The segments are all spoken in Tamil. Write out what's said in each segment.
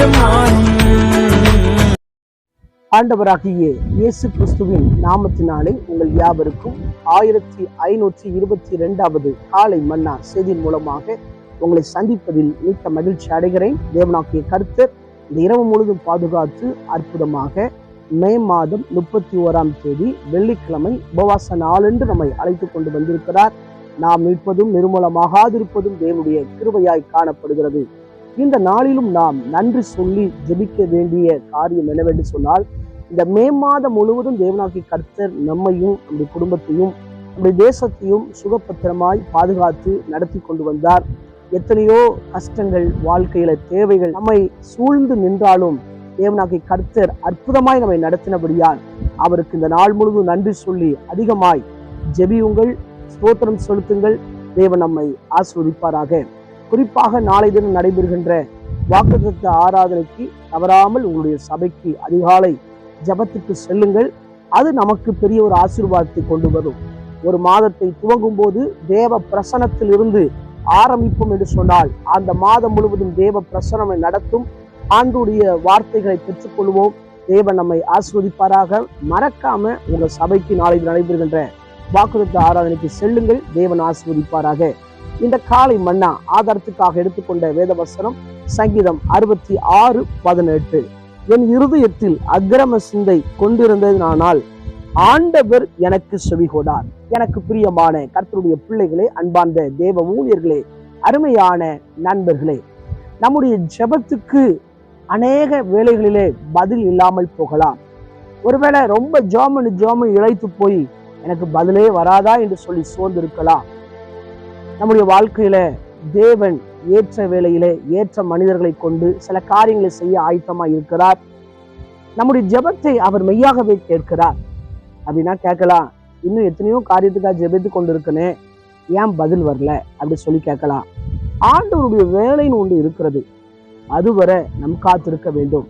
நேரம் ஆண்டவராகிய இயேசு கிறிஸ்துவின் நாமத்தினாலே உங்கள் யாவருக்கும் ஆயிரத்தி ஐநூற்றி இருபத்தி இரண்டாவது காலை மன்னா செய்தியின் மூலமாக உங்களை சந்திப்பதில் மிக்க மகிழ்ச்சி அடைகிறேன். தேவனாக்கிய கருத்தர் இந்த இரவு முழுதும் பாதுகாத்து அற்புதமாக மே மாதம் முப்பத்தி ஓராம் தேதி வெள்ளிக்கிழமை உபவாச நாளென்று நம்மை அழைத்து கொண்டு வந்திருக்கிறார். நாம் நிற்பதும் நிர்மூலமாகாதிருப்பதும் தேவனுடைய கிருபையாய் காணப்படுகிறது. இந்த நாளிலும் நாம் நன்றி சொல்லி ஜெபிக்க வேண்டிய காரியம் என்னவென்று சொன்னால் இந்த மே மாதம் முழுவதும் தேவனாகி கர்த்தர் நம்மையும் நம்முடைய குடும்பத்தையும் நம்முடைய தேசத்தையும் சுகபத்திரமாய் பாதுகாத்து நடத்தி கொண்டு வந்தார். எத்தனையோ கஷ்டங்கள் வாழ்க்கையில தேவைகள் நம்மை சூழ்ந்து நின்றாலும் தேவனாகி கர்த்தர் அற்புதமாய் நம்மை நடத்தினபடியால் அவருக்கு இந்த நாள் முழுவதும் நன்றி சொல்லி அதிகமாய் ஜெபியுங்கள் ஸ்தோத்திரம் செலுத்துங்கள். தேவன் நம்மை ஆஸ்வதிப்பாராக குறிப்பாக நாளை தினம் நடைபெறுகின்ற வாக்குத்த ஆராதனைக்கு தவறாமல் உங்களுடைய சபைக்கு அதிகாலை ஜபத்துக்கு செல்லுங்கள். அது நமக்கு பெரிய ஒரு ஆசீர்வாதத்தை கொண்டு வரும். ஒரு மாதத்தை துவங்கும் போது தேவ பிரசனத்தில் இருந்து ஆரம்பிப்போம் என்று சொன்னால் அந்த மாதம் முழுவதும் தேவ பிரசனமை நடத்தும் ஆண்டுடைய வார்த்தைகளை பெற்றுக்கொள்வோம். தேவன் நம்மை ஆஸ்வதிப்பாராக மறக்காம உங்கள் சபைக்கு நாளை நடைபெறுகின்ற வாக்குத்தத்த ஆராதனைக்கு செல்லுங்கள். தேவன் ஆஸ்வதிப்பாராக இந்த காலை மன்னா ஆதாரத்துக்காக எடுத்துக்கொண்ட வேதவசனம் சங்கீதம் அறுபத்தி ஆறு பதினெட்டு. என் இருதயத்தில் அக்கிரம சிந்தை கொண்டிருந்ததினால் ஆண்டவர் எனக்கு செவிகொடார் எனக்கு பிரியமான கர்த்தருடைய பிள்ளைகளே அன்பார்ந்த தேவ ஊழியர்களே அருமையான நண்பர்களே நம்முடைய ஜபத்துக்கு அநேக வேலைகளிலே பதில் இல்லாமல் போகலாம். ஒருவேளை ரொம்ப ஜோமனு ஜோமன் இழைத்து போய் எனக்கு பதிலே வராதா என்று சொல்லி சோர்ந்திருக்கலாம். நம்முடைய வாழ்க்கையில தேவன் ஏற்ற வேலையிலே ஏற்ற மனிதர்களை கொண்டு சில காரியங்களை செய்ய ஆயத்தமா இருக்கிறார். நம்முடைய ஜெபத்தை அவர் மெய்யாகவே கேட்கிறார். அப்படின்னா கேட்கலாம் இன்னும் எத்தனையோ காரியத்துக்காக ஜெபித்து கொண்டிருக்கனே ஏன் பதில் வரல? அப்படி சொல்லி கேட்கலாம். ஆண்டவருடைய வேலைன்னு ஒன்று இருக்கிறது. அதுவரை நம் காத்திருக்க வேண்டும்.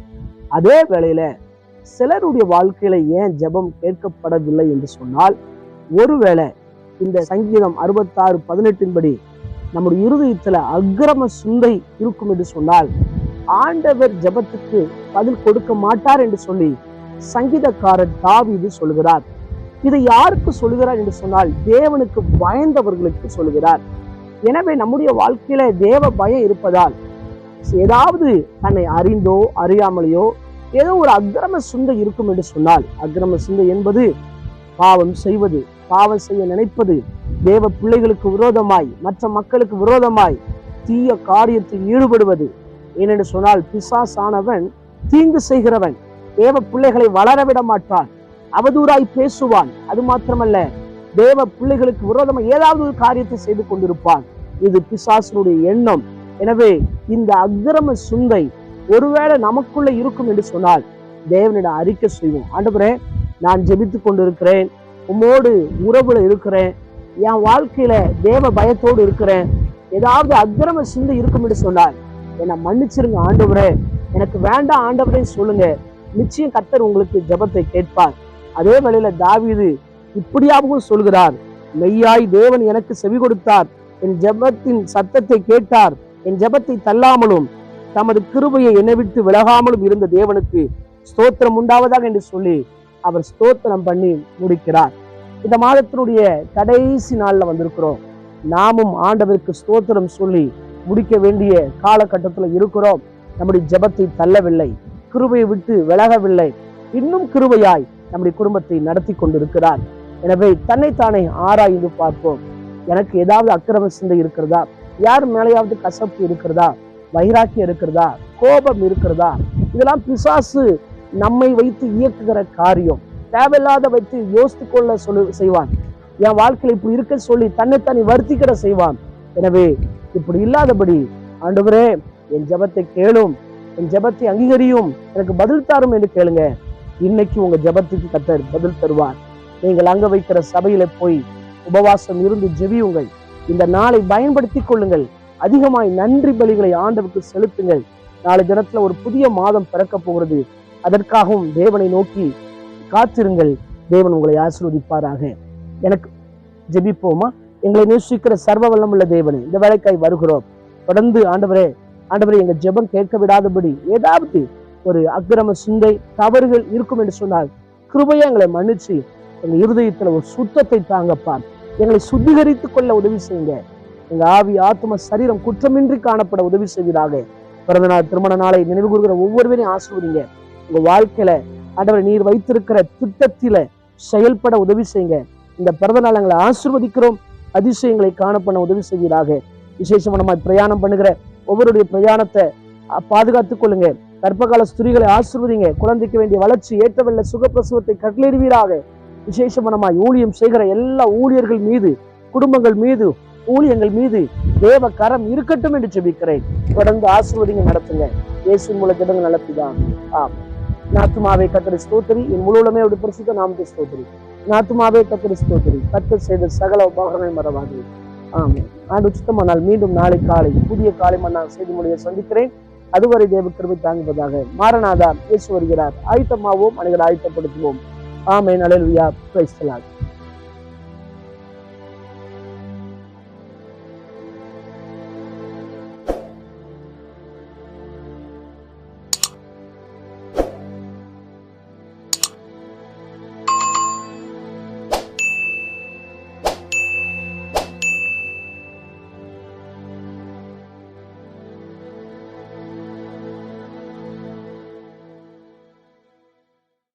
அதே வேளையில சிலருடைய வாழ்க்கையில ஏன் ஜெபம் கேட்கப்படவில்லை என்று சொன்னால் ஒருவேளை இந்த சங்கீதம் அறுபத்தாறு பதினெட்டின் படி நம்முடைய இருதயத்துல அக்கிரம சுந்தை இருக்கும் என்று சொன்னால் ஆண்டவர் ஜெபத்துக்கு பதில் கொடுக்க மாட்டார் என்று சொல்லி சங்கீதக்காரர் தாவீது சொல்கிறார் இதை யாருக்கு சொல்கிறார் என்று சொன்னால் தேவனுக்கு பயந்தவர்களுக்கு சொல்கிறார் எனவே நம்முடைய வாழ்க்கையில தேவ பயம் இருப்பதால் ஏதாவது தன்னை அறிந்தோ அறியாமலையோ ஏதோ ஒரு அக்கிரம சுந்தை இருக்கும் என்று சொன்னால் அக்கிரம சுந்தை என்பது பாவம் செய்வது பாவம் செய்ய நினைப்பது தேவ பிள்ளைகளுக்கு விரோதமாய் மற்ற மக்களுக்கு விரோதமாய் தீய காரியத்தில் ஈடுபடுவது. ஏனென்று சொன்னால் பிசாசானவன் தீங்கு செய்கிறவன் தேவ பிள்ளைகளை வளர விட மாட்டான் அவதூறாய் பேசுவான். அது மாத்திரமல்ல தேவ பிள்ளைகளுக்கு விரோதமாக ஏதாவது ஒரு காரியத்தை செய்து கொண்டிருப்பான். இது பிசாசனுடைய எண்ணம். எனவே இந்த அக்கிரம சுந்தை ஒருவேளை நமக்குள்ள இருக்கும் என்று சொன்னால் தேவனிடம் அறிக்கை செய்வோம். ஆண்டவரே நான் ஜெபித்து கொண்டிருக்கிறேன். உம்மோடு உறவுல இருக்கிறேன். என் வாழ்க்கையில தேவ பயத்தோடு இருக்கிறேன். ஏதாவது அக்கிரம சிந்தை இருக்கும் என்று சொன்னால் என்னை மன்னிச்சிருங்க ஆண்டவரே. எனக்கு வேண்டாம் ஆண்டவரே சொல்லுங்க. நிச்சயம் கத்தர் உங்களுக்கு ஜெபத்தை கேட்பார். அதே வேளையில தாவிது இப்படியாகவும் சொல்கிறார். மெய்யாய் தேவன் எனக்கு செவி கொடுத்தார். என் ஜெபத்தின் சத்தத்தை கேட்டார். என் ஜெபத்தை தள்ளாமலும் தமது கிருபையை என்னை விட்டு விலகாமலும் இருந்த தேவனுக்கு ஸ்தோத்திரம் உண்டாவதாக என்று சொல்லி அவர் ஸ்தோத்திரம் பண்ணி முடிக்கிறார். இந்த மாதத்தினுடைய கடைசி நாளில் வந்திருக்கிறோம். நாமும் ஆண்டவருக்கு ஸ்தோத்திரம் சொல்லி முடிக்க வேண்டிய காலகட்டத்தில் இருக்கிறோம். நம்முடைய ஜெபத்தை தள்ளவில்லை கிருபையை விட்டு விலகவில்லை. இன்னும் கிருபையாய் நம்முடைய குடும்பத்தை நடத்தி கொண்டிருக்கிறார். எனவே தன்னைத்தானே ஆராய்ந்து பார்ப்போம். எனக்கு ஏதாவது அக்கிரம சிந்தை இருக்கிறதா? யார் மேலேயாவது கசப்பு இருக்கிறதா? வைராக்கியம் இருக்கிறதா? கோபம் இருக்கிறதா? இதெல்லாம் பிசாசு நம்மை வைத்து இயக்குகிற காரியம். தேவையில்லாத வைத்து யோசித்து கொள்ள சொல்லு செய்வான். என் வாழ்க்கையில இப்படி இருக்க சொல்லி தன்னைத்தானே வருத்திக்கிட செய்வான். எனவே இப்படி இல்லாதபடி ஆண்டவரே என் ஜெபத்தை கேளும் என் ஜெபத்தை அங்கீகரியும் எனக்கு பதில் தாரும் என்று கேளுங்க. இன்னைக்கு உங்க ஜெபத்துக்கு கத்தர் பதில் தருவார். நீங்கள் அங்க வைக்கிற சபையில போய் உபவாசம் இருந்து ஜெபியுங்கள். இந்த நாளை பயன்படுத்திக் கொள்ளுங்கள். அதிகமாய் நன்றி பலிகளை ஆண்டவுக்கு செலுத்துங்கள். நாளை தினத்துல ஒரு புதிய மாதம் பிறக்க போகிறது. அதற்காகவும் தேவனை நோக்கி காத்திருங்கள். தேவன் உங்களை ஆசீர்வதிப்பாராக. எனக்கு ஜெபிப்போமா? எங்களை நேசிக்கிற சர்வ வல்லம் உள்ள தேவனே இந்த வேலைக்காய் வருகிறோம். தொடர்ந்து ஆண்டவரே ஆண்டவரே எங்கள் ஜெபம் கேட்க விடாதபடி ஏதாவது ஒரு அக்கிரம சிந்தை தவறுகள் இருக்கும் என்று சொன்னால் கிருபையை எங்களை மன்னிச்சு எங்கள் இருதயத்தில் ஒரு சுத்தத்தை தாங்கப்பா. எங்களை சுத்திகரித்து கொள்ள உதவி செய்யுங்க. எங்கள் ஆவி ஆத்ம சரீரம் குற்றமின்றி காணப்பட உதவி செய்வதாக. பிறந்த நாள் திருமண நாளை நினைவு கூறுகிற ஒவ்வொருவரையும் ஆசிர்வதிங்க. உங்கள் வாழ்க்கையில ஆண்டவர் நீர் வைத்திருக்கிற திட்டத்தில செயல்பட உதவி செய்யுங்க. இந்த பிறந்த நாள் எங்களை ஆசிர்வதிக்கிறோம். அதிசயங்களை காணப்பட உதவி செய்வீராக. விசேஷமா பிரயாணம் பண்ணுகிற ஒவ்வொருடைய பிரயாணத்தை பாதுகாத்துக் கொள்ளுங்க. கர்ப்பகால ஸ்திரீகளை ஆசிர்வதிங்க. குழந்தைக்கு வேண்டிய வளர்ச்சி ஏற்றவல்ல சுகப்பிரசவத்தை கட்டளிடுவீராக விசேஷமனமாய் ஊழியம் செய்கிற எல்லா ஊழியர்கள் மீது குடும்பங்கள் மீது ஊழியங்கள் மீது தேவ கரம் இருக்கட்டும் என்று ஜெபிக்கிறேன். தொடர்ந்து ஆசிர்வதிங்க நடத்துங்க. இயேசு மூல ஜெபங்கள் நடத்திதான். ஆமாம் நாத்துமாவே கத்தரி ஸ்தோத்திரி. என் முழுவதுமே ஒரு பரிசுத்த நாமத்தை ஸ்தோத்திரி. நாத்துமாவே கத்தரி ஸ்தோத்திரி. கத்தர் செய்த சகல உபகரணை மறவாது ஆமாம் ஆண்டு உச்சித்தமானால் மீண்டும் நாளை காலை புதிய காலை மண்ணால் செய்தி மொழியை சந்திக்கிறேன். அதுவரை தேவ கிருபை தாங்குவதாக மாரநாதா இயேசு வருகிறார். ஆயத்தமாவோம் அனைவரை ஆயத்தப்படுத்துவோம். ஆமை நலல்வியா பிரைஸ்தலாக